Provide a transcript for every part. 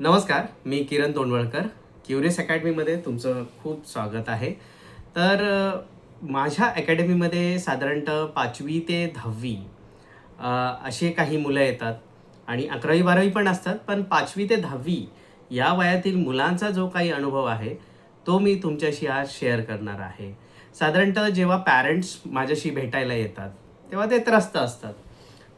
नमस्कार मी किरण तोंडवळकर क्युरियस अकॅडमीमध्ये तुमचं खूप स्वागत आहे. तर माझ्या अकॅडमीमध्ये साधारणतः पाचवी ते दहावी असे काही मुलं येतात आणि अकरावी बारावी पण असतात पण पाचवी ते दहावी या वयातील मुलांचा जो काही अनुभव आहे तो मी तुमच्याशी आज शेअर करणार आहे. साधारणतः जेव्हा पॅरेंट्स माझ्याशी भेटायला येतात तेव्हा ते त्रस्त असतात.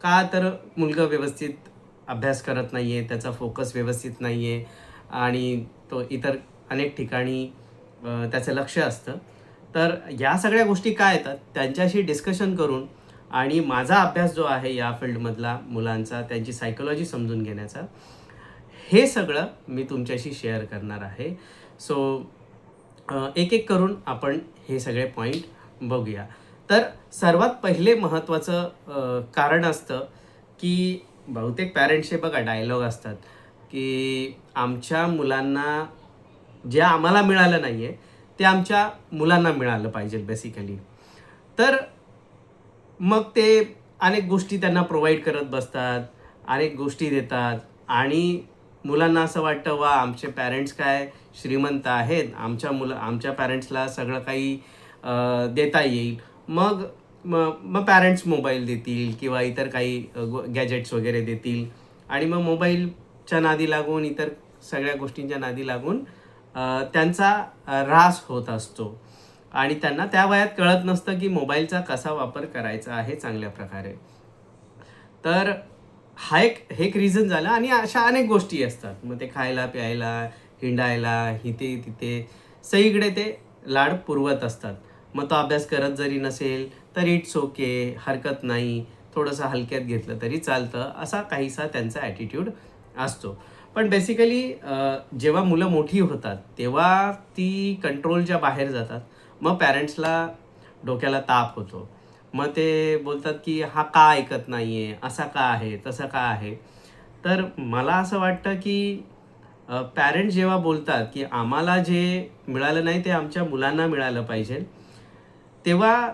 का तर मुलगा व्यवस्थित अभ्यास करत नाही आहे त्याचा फोकस व्यवस्थित नाही आहे आणि तो इतर अनेक ठिकाणी त्याचं लक्ष असतं. तर या सगळ्या गोष्टी काय येतात? त्यांच्याशी डिस्कशन करून आणि माझा अभ्यास जो आहे या फील्डमधला मुलांचा त्यांची सायकोलॉजी समजून घेण्याचा हे सगळं मी तुमच्याशी शेअर करणार आहे. सो एक एक करून आपण हे सगळे पॉईंट बघूया. तर सर्वात पहिले महत्त्वाचं कारण असतं की बहुतेक पॅरेंट्सचे बघा डायलॉग असतात की आमच्या मुलांना जे आम्हाला मिळालं नाही आहे ते आमच्या मुलांना मिळालं पाहिजे बेसिकली तर मग ते अनेक गोष्टी त्यांना प्रोव्हाइड करत बसतात अनेक गोष्टी देतात आणि मुलांना असं वाटतं वा आमचे पॅरेंट्स काय श्रीमंत आहेत आमच्या मुलं आमच्या पॅरेंट्सला सगळं काही देता येईल. मग मग मग पॅरेंट्स मोबाईल देतील किंवा इतर काही गॅजेट्स वगैरे देतील. आणि मग मोबाईलच्या नादी लागून इतर सगळ्या गोष्टींच्या नादी लागून त्यांचा ऱ्हास होत असतो. आणि त्यांना त्या वयात कळत नसतं की मोबाईलचा कसा वापर करायचा आहे चांगल्या प्रकारे. तर हा एक हे एक रिझन झालं आणि अशा अनेक गोष्टी असतात. मग ते खायला प्यायला हिंडायला इथे तिथे. सगळीकडे ते लाड पुरवत असतात. मग तो अभ्यास करत जरी नसेल तर इट्स ओके हरकत नाही. थोडंसं हलक्यात घेतलं तरी चालतं असा काहीसा त्यांचा ॲटिट्यूड असतो. पण बेसिकली जेव्हा मुलं मोठी होतात तेव्हा ती कंट्रोलच्या बाहेर जातात. मग पॅरेंट्सला डोक्याला ताप होतो. मग ते बोलतात की हा का ऐकत नाही आहे असा का आहे? तसा का आहे? तर मला असं वाटतं की पॅरेंट्स जेव्हा बोलतात की आम्हाला जे मिळालं नाही ते आमच्या मुलांना मिळालं पाहिजे. तेव्हा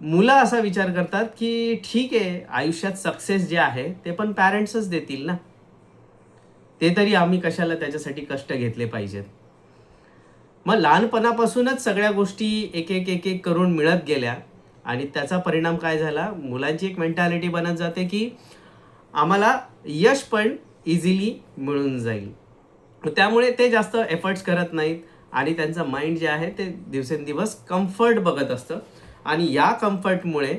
मुलं असा विचार करतात की ठीक आहे आयुष्यात सक्सेस जे आहे ते पण पॅरेंट्सच देतील ना? ते तरी आम्ही कशाला त्याच्यासाठी कष्ट घेतले पाहिजेत? मग लहानपणापासूनच सगळ्या गोष्टी एक एक एक एक करून मिळत गेल्या आणि त्याचा परिणाम काय झाला? मुलांची एक मेंटॅलिटी बनत जाते की आम्हाला यश पण इझिली मिळून जाईल. त्यामुळे ते जास्त एफर्ट्स करत नाहीत. आणि त्यांचं माइंड जे आहे ते दिवसेंदिवस कम्फर्ट बघत असतं. आणि या कम्फर्टमुळे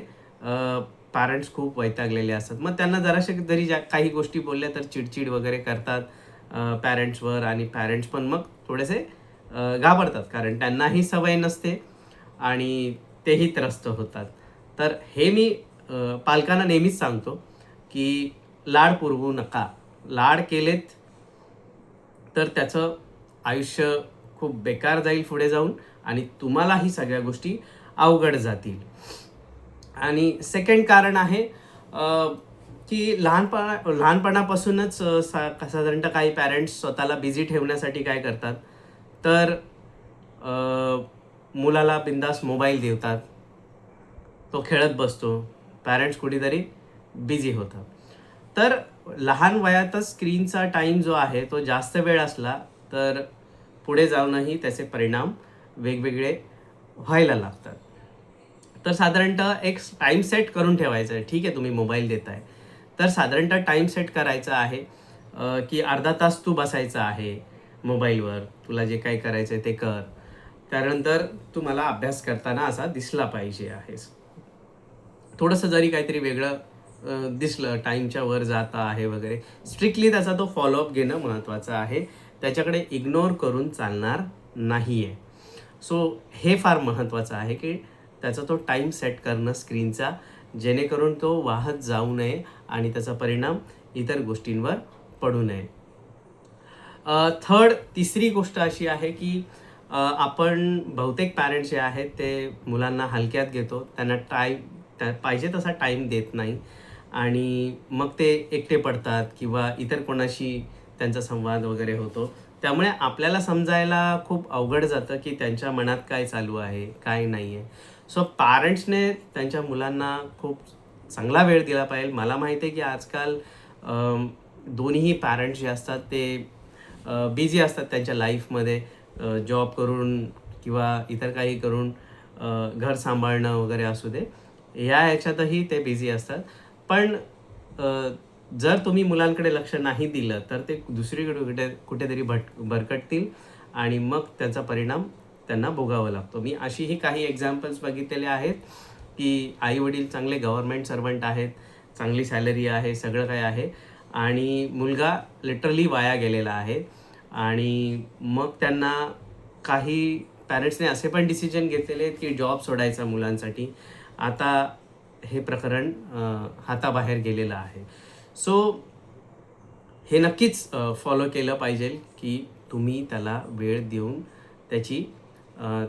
पॅरेंट्स खूप वैतागलेले असतात. मग त्यांना जराशे जरी ज्या काही गोष्टी बोलल्या तर चिडचिड वगैरे करतात पॅरेंट्सवर आणि पॅरेंट्स पण मग थोडेसे घाबरतात. कारण त्यांनाही सवय नसते आणि तेही त्रस्त होतात. तर हे मी पालकांना नेहमीच सांगतो की लाड पुरवू नका. लाड केलेत तर त्याचं आयुष्य खूप बेकार जाईल पुढे जाऊन आणि तुम्हालाही सगळ्या गोष्टी अवघड जातील. आणि सेकंड कारण आहे की लहानपणा लहानपणापासूनच सा साधारणतः काही पॅरेंट्स स्वतःला बिझी ठेवण्यासाठी काय करतात? तर मुलाला बिंदास मोबाईल देतात. तो खेळत बसतो. पॅरेंट्स कुठेतरी बिझी होतात. तर लहान वयातच स्क्रीनचा टाईम जो आहे तो जास्त वेळ असला तर पुढे जाऊनही त्याचे परिणाम वेगवेगळे व्हायला लागतात. तर साधारणतः एक टाईम सेट करून ठेवायचं आहे. ठीक आहे तुम्ही मोबाईल देताय. तर साधारणतः टाईम सेट करायचा आहे की अर्धा तास तू बसायचा आहे मोबाईलवर तुला जे काही करायचं आहे ते कर. त्यानंतर तू मला अभ्यास करताना असा दिसला पाहिजे आहेस थोडंसं जरी काहीतरी वेगळं दिसलं टाईमच्या वर जाता आहे वगैरे. स्ट्रिक्टली त्याचा तो फॉलोअप घेणं महत्त्वाचं आहे. त्याच्याकडे इग्नोर करून चालणार नाही आहे सो हे फार महत्त्वाचं आहे की त्याचा तो टाईम सेट करणं स्क्रीनचा जेणेकरून तो वाहत जाऊ नये आणि त्याचा परिणाम इतर गोष्टींवर पडू नये. थर्ड तिसरी गोष्ट अशी आहे की आपण बहुतेक पॅरेंट्स जे आहेत ते मुलांना हलक्यात घेतो त्यांना टाईम त्या पाहिजे तसा टाईम देत नाही आणि मग ते एकटे पडतात किंवा इतर कोणाशी त्यांचा संवाद वगैरे होतो. त्यामुळे आपल्याला समजायला खूप अवघड जातं की त्यांच्या मनात काय चालू आहे काय नाही आहे सो पॅरेंट्सने त्यांच्या मुलांना खूप चांगला वेळ दिला पाहिजे. मला माहिती आहे की आजकाल दोन्हीही पॅरेंट्स जे असतात ते बिझी असतात त्यांच्या लाईफमध्ये जॉब करून किंवा इतर काही करून घर सांभाळणं वगैरे असू दे. या ह्याच्यातही ते बिझी असतात. पण जर तुम्ही मुलांकडे लक्ष नाही दिलं तर ते दुसरीकडे कुठे कुठेतरी भट भरकटतील आणि मग त्याचा परिणाम त्यांना भोगावा लागतो. मी अशीही काही एक्झाम्पल्स बघितलेले आहेत की आई वडील चांगले गव्हर्मेंट सर्वंट आहेत चांगली सॅलरी आहे सगळं काय आहे आणि मुलगा लिटरली वाया गेलेला आहे आणि मग त्यांना काही पॅरेंट्सने असे पण डिसिजन घेतलेले आहेत की जॉब सोडायचा मुलांसाठी. आता हे प्रकरण हाताबाहेर गेलेलं आहे. सो हे नक्कीच फॉलो केलं पाहिजे की तुम्ही त्याला वेळ देऊन त्याची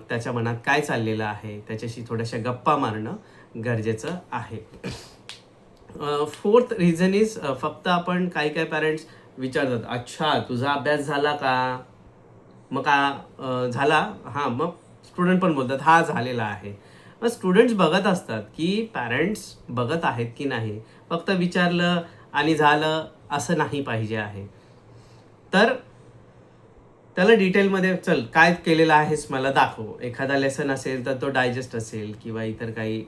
त्याच्या मनात काय चाललेलं आहे त्याच्याशी थोड्याशा गप्पा मारणं गरजेचं आहे. फोर्थ रिझन इज फक्त आपण काही काही पॅरेंट्स विचारतात अच्छा तुझा अभ्यास झाला का? मग का झाला? हां मग स्टुडंट पण बोलतात हा झालेला आहे. मग स्टुडंट्स बघत असतात की पॅरेंट्स बघत आहेत की नाही. फक्त विचारलं आणि झालं असं नाही पाहिजे आहे. तर त्याला डिटेलमध्ये चल काय केलेलं आहेस मला दाखव. एखादा लेसन असेल तर तो डायजेस्ट असेल किंवा इतर काही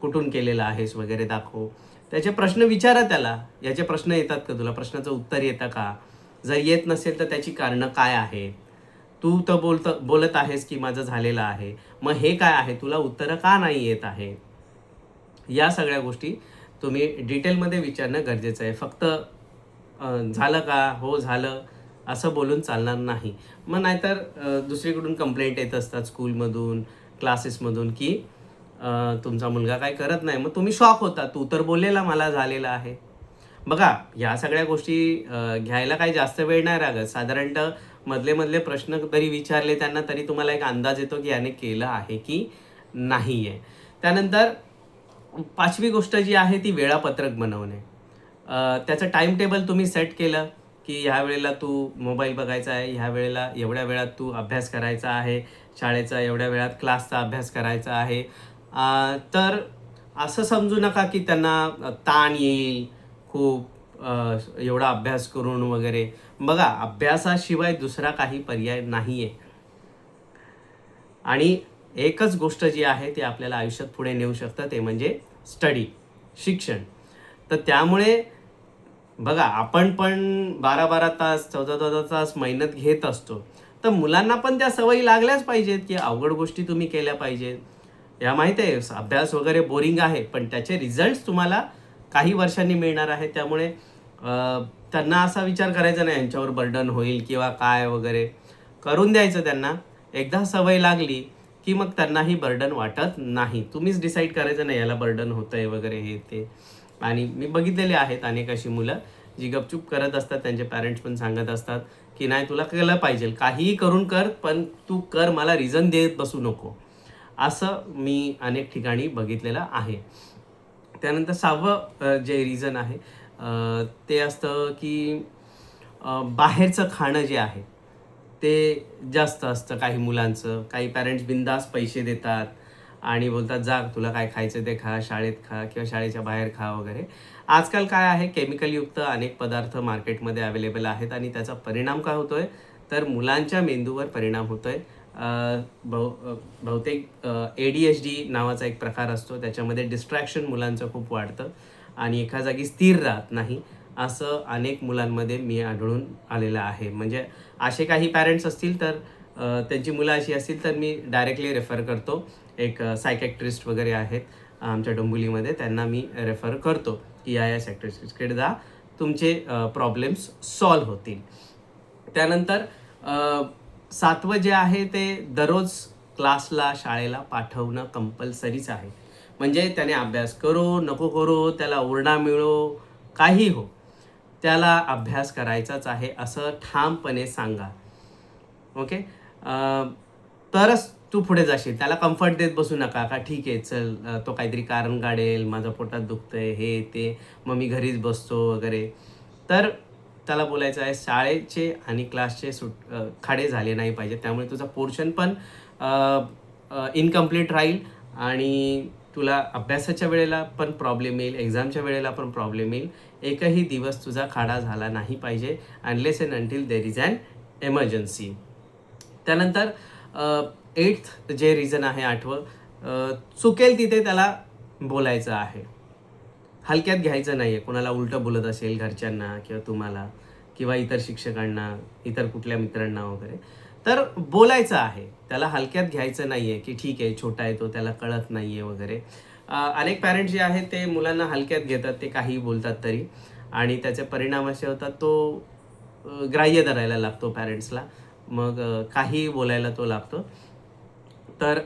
कुठून केलेला आहेस वगैरे दाखव. त्याचे प्रश्न विचारा त्याला. याचे प्रश्न येतात का तुला? प्रश्नाचं उत्तर येतं का? जर येत नसेल तर त्याची कारणं काय आहेत तू तर बोलत बोलत आहेस की माझं झालेलं आहे. मग हे काय आहे? तुला उत्तरं का नाही येत आहे? या सगळ्या गोष्टी तुम्ही डिटेलमध्ये विचारणं गरजेचं आहे. फक्त झालं का? हो झालं. असं बोलून चालणार नाही. मग नाहीतर दुसरीकडून कंप्लेंट येत असतात स्कूलमधून क्लासेसमधून की तुमचा मुलगा काय करत नाही. मग तुम्ही शॉक होता. तू तर बोललेला मला झालेला आहे. बघा या सगळ्या गोष्टी घ्यायला काही जास्त वेळ नाही लागत साधारणतः मधले मधले प्रश्न तरी विचारले त्यांना तरी तुम्हाला एक अंदाज येतो की याने केलं आहे की नाही आहे त्यानंतर पाचवी गोष्ट जी आहे ती वेळापत्रक बनवणे. त्याचं टाइम टेबल तुम्ही सेट केलं की ह्या वेळेला तू मोबाईल बघायचा आहे ह्या वेळेला एवढ्या वेळात तू अभ्यास करायचा आहे शाळेचा एवढ्या वेळात क्लासचा अभ्यास करायचा आहे. तर असं समजू नका की त्यांना ताण येईल खूप एवढा अभ्यास करून वगैरे. बघा अभ्यासाशिवाय दुसरा काही पर्याय नाही आहे आणि एकच गोष्ट जी आहे ती आपल्याला आयुष्यात पुढे नेऊ शकतं ते म्हणजे स्टडी शिक्षण. तर त्यामुळे बघा आपण पण बारा बारा तास चौदा चौदा तास मेहनत घेत असतो. तर मुलांना पण त्या सवयी लागल्याच पाहिजेत की अवघड गोष्टी तुम्ही केल्या पाहिजेत. या माहिती आहे अभ्यास वगैरे बोरिंग आहे पण त्याचे रिझल्ट्स तुम्हाला काही वर्षांनी मिळणार आहे त्यामुळे त्यांना असा विचार करायचा नाही यांच्यावर बर्डन होईल किंवा काय वगैरे. करून द्यायचं त्यांना. एकदा सवय लागली की मग त्यांनाही बर्डन वाटत नाही. तुम्हीच डिसाईड करायचं नाही याला बर्डन होतंय वगैरे हे ते. आणि मी बघितलेले आहेत अनेक अशी मुलं जी गपचूप करत असतात त्यांचे पॅरेंट्स पण सांगत असतात की नाही तुला केलं पाहिजे. काहीही करून कर पण तू कर मला रिझन देत बसू नको. असं मी अनेक ठिकाणी बघितलेलं आहे. त्यानंतर सहावं जे रिझन आहे ते असतं की बाहेरचं खाणं जे आहे ते जास्त असतं काही मुलांचं. काही पॅरेंट्स बिंदास पैसे देतात आणि बोलतात जा तुला काय खायचं ते खा शाळेत खा किंवा शाळेच्या बाहेर खा वगैरे. आजकाल काय आहे केमिकलयुक्त अनेक पदार्थ मार्केटमध्ये अवेलेबल आहेत आणि त्याचा परिणाम काय आहे तर मुलांच्या मेंदूवर परिणाम होतो आहे बहु बहुतेक ए डी एच डी नावाचा एक प्रकार असतो. त्याच्यामध्ये डिस्ट्रॅक्शन मुलांचं खूप वाढतं आणि एका जागी स्थिर राहत नाही. असं अनेक मुलांमध्ये मी आढळून आलेलं आहे. म्हणजे असे काही पॅरेंट्स असतील तर त्यांची मुलं अशी असतील तर मी डायरेक्टली रेफर करतो. एक सायकॅट्रिस्ट वगैरे आहेत आमच्या डोंबिवलीमध्ये त्यांना मी रेफर करतो की या या सायकॅट्रिस्टकडे जा तुमचे प्रॉब्लेम्स सॉल्व होतील. त्यानंतर सातवं जे आहे ते दररोज क्लासला शाळेला पाठवणं कंपल्सरीच आहे. म्हणजे त्याने अभ्यास करो नको करो त्याला ओरडा मिळो काही हो. त्याला अभ्यास करायचाच आहे असं ठामपणे सांगा. ओके तरच तू पुढे जाशील. त्याला कम्फर्ट देत बसू नका का ठीक आहे चल तो काहीतरी कारण काढेल माझं पोटात दुखतंय हे ते मग मी घरीच बसतो वगैरे. तर त्याला बोलायचं आहे शाळेचे आणि क्लासचे सुट खाडे झाले नाही पाहिजे त्यामुळे तुझा पोर्शन पण इनकम्प्लीट राहील आणि तुला अभ्यासाच्या वेळेला पण प्रॉब्लेम येईल एक्झामच्या वेळेला पण प्रॉब्लेम येईल. एकही दिवस तुझा खाडा झाला नाही पाहिजे unless and until there is an emergency त्यानंतर एट्थ जे रिझन आहे आठवं चुकेल तिथे त्याला बोलायचं आहे. हलक्यात घ्यायचं नाही आहे कोणाला उलटं बोलत असेल घरच्यांना किंवा तुम्हाला किंवा इतर शिक्षकांना इतर कुठल्या मित्रांना वगैरे. तर बोलायचं आहे. त्याला हलक्यात घ्यायचं नाही आहे की ठीक आहे छोटा आहे तो त्याला कळत नाही आहे वगैरे अनेक पॅरेंट्स जे आहेत ते मुलांना हलक्यात घेतात ते काही बोलतात तरी. आणि त्याचे परिणाम असे होतात तो ग्राह्य धरायला लागतो पॅरेंट्सला मग काही बोलायला तो लागतो. तर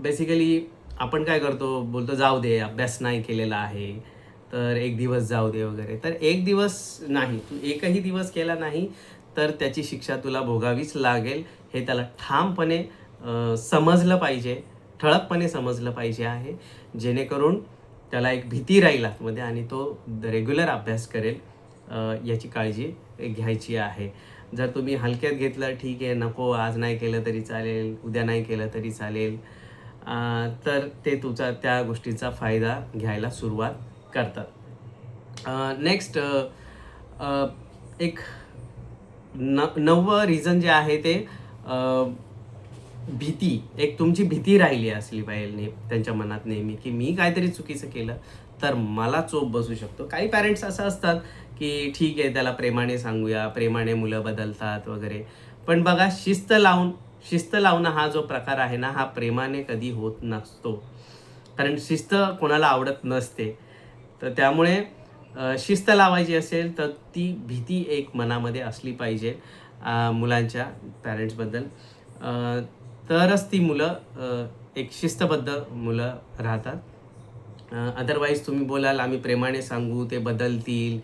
बेसिकली आपण काय करतो? बोलतो जाऊ दे अभ्यास नाही केलेला आहे. तर एक दिवस जाऊ दे वगैरे. तर एक दिवस नाही. तू एकही दिवस केला नाही तर त्याची शिक्षा तुला भोगावीच लागेल. हे त्याला ठामपणे समजलं पाहिजे ठळकपणे समजलं पाहिजे आहे. जेणेकरून त्याला एक भीती राहील आतमध्ये आणि तो रेग्युलर अभ्यास करेल याची काळजी घ्यायची आहे. जर तुम्ही हलक्यात घेतलं ठीक आहे नको आज नाही केलं तरी चालेल उद्या नाही केलं तरी चालेल तर ते तुझा त्या गोष्टीचा फायदा घ्यायला सुरुवात करतात. नेक्स्ट एक न नववं रिझन जे आहे ते भीती. एक तुमची भीती राहिली असली पाहिजे ने त्यांच्या मनात नेहमी की मी काहीतरी चुकीचं केलं तर मला चोप बसू शकतो. काही पॅरेंट्स असं असतात की ठीक आहे त्याला प्रेमाने सांगूया प्रेमाने मुलं बदलतात वगैरे. पण बघा शिस्त लावून शिस्त लावणं हा जो प्रकार आहे ना हा प्रेमाने कधी होत नसतो. कारण शिस्त कोणाला आवडत नसते. तर त्यामुळे शिस्त लावायची असेल तर ती भीती एक मनामध्ये असली पाहिजे मुलांच्या पॅरेंट्सबद्दल. तरच ती मुलं एक शिस्तबद्ध मुलं राहतात. अदरवाईज तुम्ही बोलाल आम्ही प्रेमाने सांगू ते बदलतील.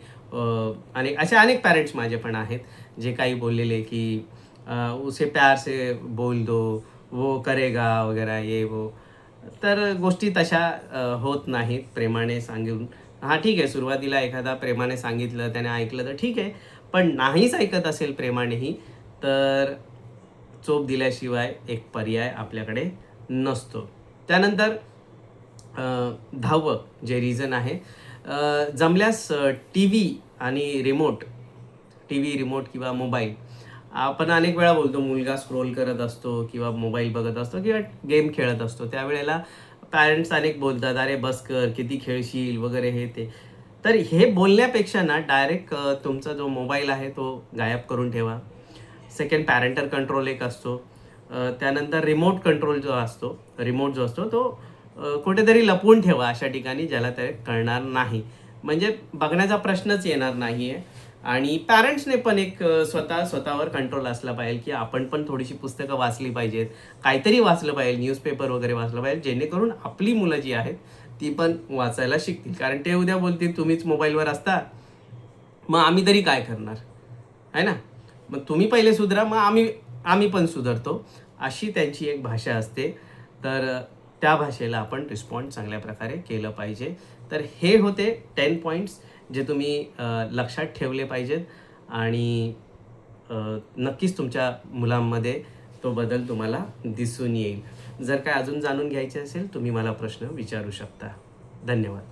आणि असे अनेक पॅरेंट्स माझे पण आहेत जे काही बोललेले की उसे प्यार से बोल दो वो करेगा वगैरे ये वो. तर गोष्टी तशा होत नाहीत प्रेमाने सांगून. हां ठीक आहे सुरुवातीला एखादा प्रेमाने सांगितलं त्याने ऐकलं तर ठीक आहे पण नाहीच ऐकत असेल प्रेमानेही तर चोप दिल्याशिवाय एक पर्याय आपल्याकडे नसतो. त्यानंतर धावं दहावं जे रिझन आहे जमल्यास टी व्ही आणि रिमोट टी व्ही रिमोट किंवा मोबाईल आपण अनेक वेळा बोलतो मुलगा स्क्रोल करत असतो किंवा मोबाईल बघत असतो किंवा गेम खेळत असतो त्यावेळेला पॅरेंट्स अनेक बोलतात अरे बस कर किती खेळशील वगैरे हे ते. तर हे बोलण्यापेक्षा ना डायरेक्ट तुमचा जो मोबाईल आहे तो गायब करून ठेवा. सेकंड पॅरेंटर कंट्रोल एक असतो. त्यानंतर रिमोट कंट्रोल जो असतो रिमोट जो असतो तो कुठेतरी लपवून ठेवा अशा ठिकाणी ज्याला ते कळणार नाही. म्हणजे बघण्याचा प्रश्नच येणार नाही आहे आणि पॅरेंट्सने पण एक स्वतः स्वतःवर कंट्रोल असला पाहिजे की आपण पण थोडीशी पुस्तकं वाचली पाहिजेत. काहीतरी वाचलं पाहिजे न्यूजपेपर वगैरे वाचलं पाहिजे जेणेकरून आपली मुलं जी आहेत ती पण वाचायला शिकतील. कारण ते उद्या बोलतील तुम्हीच मोबाईलवर असता मग आम्ही तरी काय करणार? आहे ना? मग तुम्ही पहिले सुधरा मग आम्ही आम्ही पण सुधारतो. अशी त्यांची एक भाषा असते. तर त्या भाषेला आपण रिस्पॉन्ड चांगल्या प्रकारे केलं पाहिजे. तर हे होते टेन पॉईंट्स जे तुम्ही लक्षात ठेवले पाहिजेत आणि नक्कीच तुमच्या मुलांमध्ये तो बदल तुम्हाला दिसून येईल. जर काय अजून जाणून घ्यायचे असेल तुम्ही मला प्रश्न विचारू शकता. धन्यवाद.